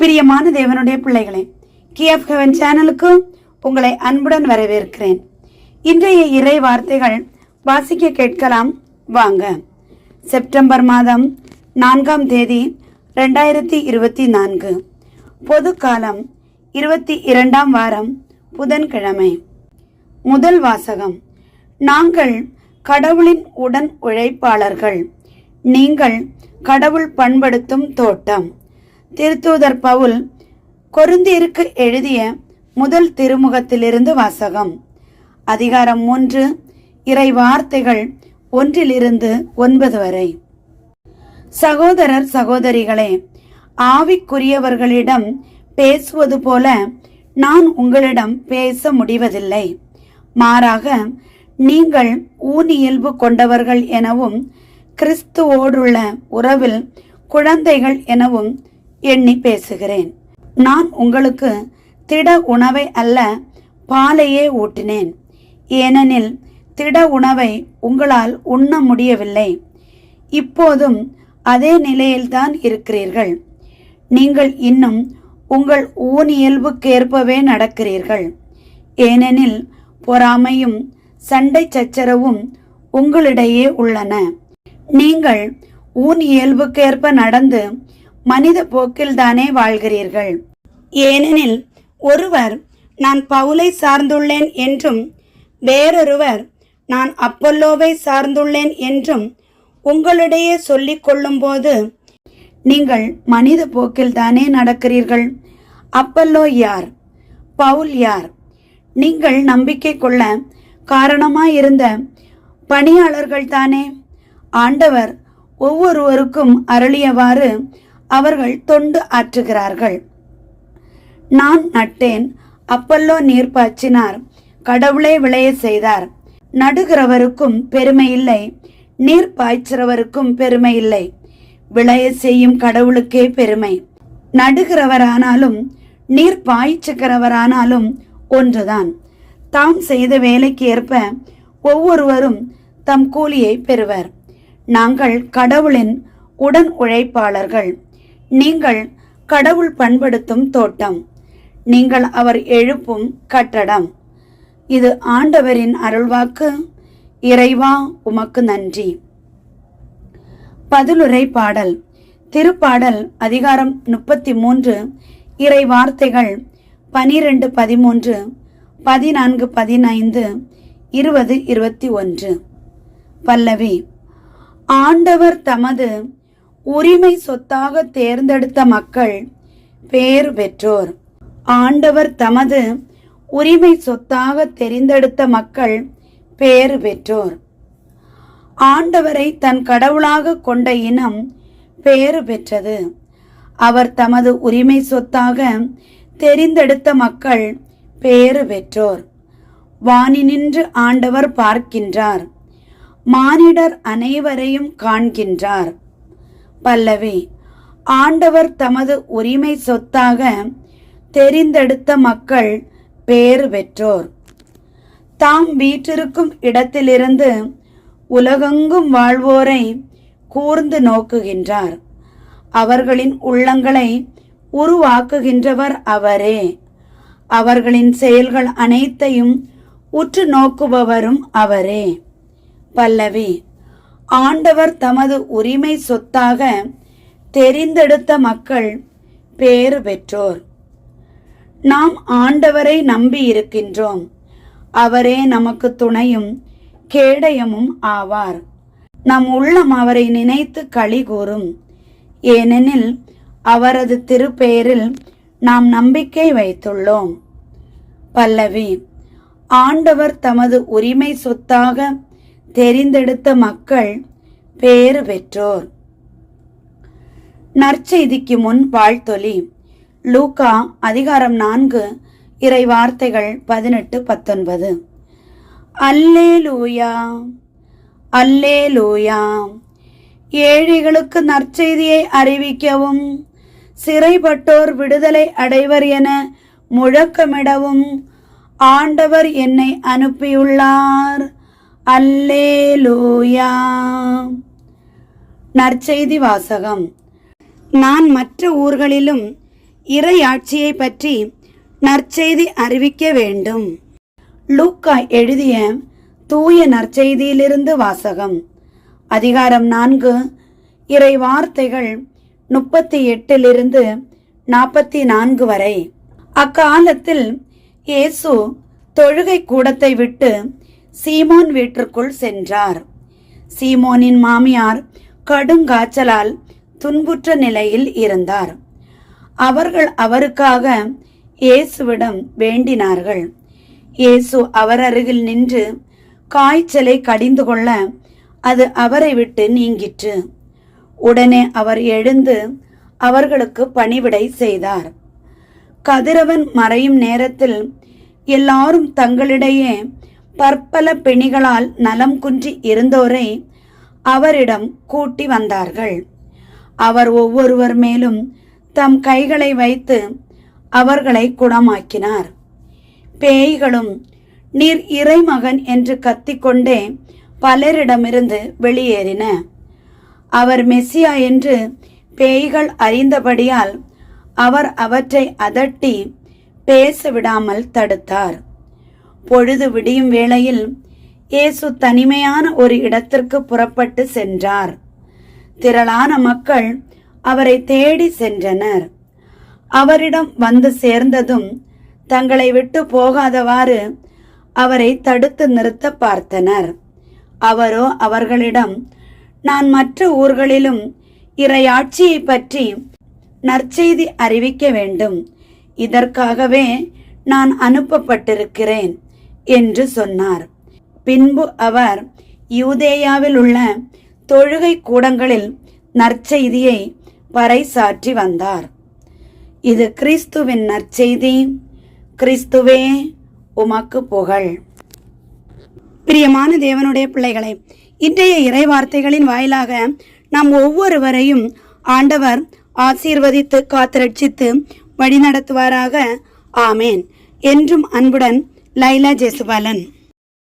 பிரியமான தேவனுடைய பிள்ளைகளே கிஎஃப் ஹெவன் சேனலுக்கு உங்களை அன்புடன் வரவேற்கிறேன். இன்றைய இறை வார்த்தைகள் வாசிக்க கேட்கலாம். வாங்க. செப்டம்பர் மாதம் நான்காம் தேதி ரெண்டாயிரத்தி இருபத்தி நான்கு. பொது காலம் இருபத்தி இரண்டாம் வாரம் புதன்கிழமை. முதல் வாசகம். நாங்கள் கடவுளின் உடன் உழைப்பாளர்கள். நீங்கள் கடவுள் பண்படுத்தும் தோட்டம். திருத்தூதர் பவுல் கொருந்திருக்கு எழுதிய முதல் திருமுகத்திலிருந்து வாசகம். அதிகாரம் மூன்று இறை வார்த்தைகள் ஒன்றிலிருந்து ஒன்பது வரை. சகோதரர் சகோதரிகளே ஆவிக்குரியவர்களிடம் பேசுவது போல நான் உங்களிடம் பேச முடிவதில்லை. மாறாக நீங்கள் ஊனியல்பு கொண்டவர்கள் எனவும் கிறிஸ்துவோடுள்ள உறவில் குழந்தைகள் எனவும் எண்ணி பேசுகிறேன். நான் உங்களுக்கு திட உணவை அல்ல பாலையே ஊட்டினேன். ஏனெனில் திட உணவை உங்களால் உண்ண முடியவில்லை. இப்போதும் அதே நிலையில்தான் இருக்கிறீர்கள். நீங்கள் இன்னும் உங்கள் ஊனியல்புக்கேற்பவே நடக்கிறீர்கள். ஏனெனில் பொறாமையும் சண்டை சச்சரவும் உங்களிடையே உள்ளன. நீங்கள் ஊன் இயல்புக்கேற்ப நடந்து மனித போக்கில்தானே வாழ்கிறீர்கள். ஏனெனில் ஒருவர் நான் பவுலை சார்ந்துள்ளேன் என்றும் வேறொருவர் நான் அப்பல்லோவை சார்ந்துள்ளேன் என்றும் உங்களிடையே சொல்லிக் கொள்ளும்போது நீங்கள் மனித போக்கில் தானே நடக்கிறீர்கள். அப்பல்லோ யார்? பவுல் யார்? நீங்கள் நம்பிக்கை கொள்ள காரணமாயிருந்த பணியாளர்கள் தானே? ஆண்டவர் ஒவ்வொருவருக்கும் அருளியவாறு அவர்கள் தொண்டு ஆற்றுகிறார்கள். நான் நட்டேன். அப்பல்லோ நீர் பாய்ச்சினார். கடவுளே விளைய செய்தார். நடுகிறவருக்கும் பெருமை இல்லை. நீர் பாய்ச்சிறவருக்கும் பெருமை இல்லை. விளைய செய்யும் கடவுளுக்கே பெருமை. நடுகிறவரானாலும் நீர் பாய்ச்சுகிறவரானாலும் ஒன்றுதான். தாம் செய்த வேலைக்கு ஏற்ப ஒவ்வொருவரும் தம் கூலியை பெறுவர். நாங்கள் கடவுளின் உடன் உழைப்பாளர்கள். நீங்கள் கடவுள் பண்படுத்தும் தோட்டம். நீங்கள் அவர் எழுப்பும் கட்டடம். இது ஆண்டவரின் அருள்வாக்கு. இறைவா உமக்கு நன்றி. பதிலுரை பாடல். திருப்பாடல் அதிகாரம் முப்பத்தி மூன்று இறை வார்த்தைகள் பனிரெண்டு பதிமூன்று பதினான்கு பதினைந்து இருபது இருபத்தி ஒன்று. பல்லவி ஆண்டவர் தமது உரிமை சொத்தாக தேர்ந்தெடுத்த மக்கள் பேர் பெற்றோர். ஆண்டவர் தமது உரிமை சொத்தாக தெரிந்தெடுத்த மக்கள் பேறு பெற்றோர். ஆண்டவரை தன் கடவுளாக கொண்ட இனம் பேறு பெற்றது. அவர் தமது உரிமை சொத்தாக தெரிந்தெடுத்த மக்கள் பேறு பெற்றோர். வானினின்று ஆண்டவர் பார்க்கின்றார். மானிடர் அனைவரையும் காண்கின்றார். பல்லவி ஆண்டவர் தமது உரிமை சொத்தாக தெரிந்தெடுத்த மக்கள் பேறு பெற்றோர். தாம் வீற்றிருக்கும் இடத்திலிருந்து உலகெங்கும் வாழ்வோரை கூர்ந்து நோக்குகின்றார். அவர்களின் உள்ளங்களை உருவாக்குகின்றவர் அவரே. அவர்களின் செயல்கள் அனைத்தையும் உற்று நோக்குபவரும் அவரே. பல்லவி ஆண்டவர் தமது உரிமை சொத்தாக தெரிந்தெடுத்த மக்கள் பேறு பெற்றோர். நாம் ஆண்டவரை நம்பி இருக்கின்றோம். அவரே நமக்கு துணையும் கேடயமும் ஆவார். நம் உள்ளம் அவரை நினைத்து களி கூறும். ஏனெனில் அவரது திருப்பெயரில் நாம் நம்பிக்கை வைத்துள்ளோம். பல்லவி ஆண்டவர் தமது உரிமை சொத்தாக தெரிந்தெடுத்த மக்கள் பேறு பெற்றோர். நற்செய்திக்கு முன் வாழ்த்தொலி. லூகா அதிகாரம் நான்கு இறை வார்த்தைகள் பதினெட்டு பத்தொன்பது. அல்லே லூயா அல்லே லூயா ஏழைகளுக்கு நற்செய்தியை அறிவிக்கவும் சிறைப்பட்டோர் விடுதலை அடைவர் என முழக்கமிடவும் ஆண்டவர் என்னை அனுப்பியுள்ளார். அல்லே லூயா நற்செய்தி வாசகம். நான் மற்ற ஊர்களிலும் இறையாட்சியை பற்றி நற்செய்தி அறிவிக்க வேண்டும். லூக்கா எழுதிய தூய நற்செய்தியிலிருந்து வாசகம். அதிகாரம் நான்கு. இறை வார்த்தைகள் முப்பத்தி எட்டிலிருந்து நாற்பத்தி நான்கு வரை. அக்காலத்தில் இயேசு தொழுகை கூடத்தை விட்டு சீமோன் வீட்டிற்குள் சென்றார். சீமோனின் மாமியார் கடுங்காய்ச்சலால் துன்புற்ற நிலையில் இருந்தார். அவர்கள் அவருக்காக இயேசுவிடம் வேண்டினார்கள். இயேசு அவர் அருகில் நின்று காய்ச்சலை கடிந்து கொள்ள அது அவரை விட்டு நீங்கிற்று. உடனே அவர் எழுந்து அவர்களுக்கு பணிவிடை செய்தார். கதிரவன் மறையும் நேரத்தில் எல்லாரும் தங்களிடையே பற்பல பிணிகளால் நலம் குன்றி இருந்தோரை அவரிடம் கூட்டி வந்தார்கள். அவர் ஒவ்வொருவர் மேலும் தம் கைகளை வைத்து அவர்களை குணமாக்கினார். பேய்களும் நீர் இறைமகன் என்று கத்திக்கொண்டே பலரிடமிருந்து வெளியேறின. அவர் மெஸ்ஸியா என்று பேய்கள் அறிந்தபடியால் அவர் அவற்றை அதட்டி பேச விடாமல் தடுத்தார். பொழுது விடியும் வேளையில் இயேசு தனிமையான ஒரு இடத்திற்கு புறப்பட்டு சென்றார். திரளான மக்கள் அவரை தேடி சென்றனர். அவரிடம் வந்து சேர்ந்ததும் தங்களை விட்டு போகாதவாறு அவரை தடுத்து நிறுத்த பார்த்தனர். அவரோ அவர்களிடம் நான் மற்ற ஊர்களிலும் இறையாட்சியை பற்றி நற்செய்தி அறிவிக்க வேண்டும். இதற்காகவே நான் அனுப்பப்பட்டிருக்கிறேன். என்று சொன்னார். பின்பு அவர் யூதேயாவில் உள்ள தொழுகை கூடங்களில் நற்செய்தியை பறைசாற்றி வந்தார். இது கிறிஸ்துவின் நற்செய்தி. கிறிஸ்துவே உமக்கு புகழ். பிரியமான தேவனுடைய பிள்ளைகளை இன்றைய இறை வார்த்தைகளின் வாயிலாக நாம் ஒவ்வொருவரையும் ஆண்டவர் ஆசீர்வதித்து காத்திரட்சித்து வழிநடத்துவாராக. ஆமேன். என்றும் அன்புடன் লাইলা জেসওয়ালান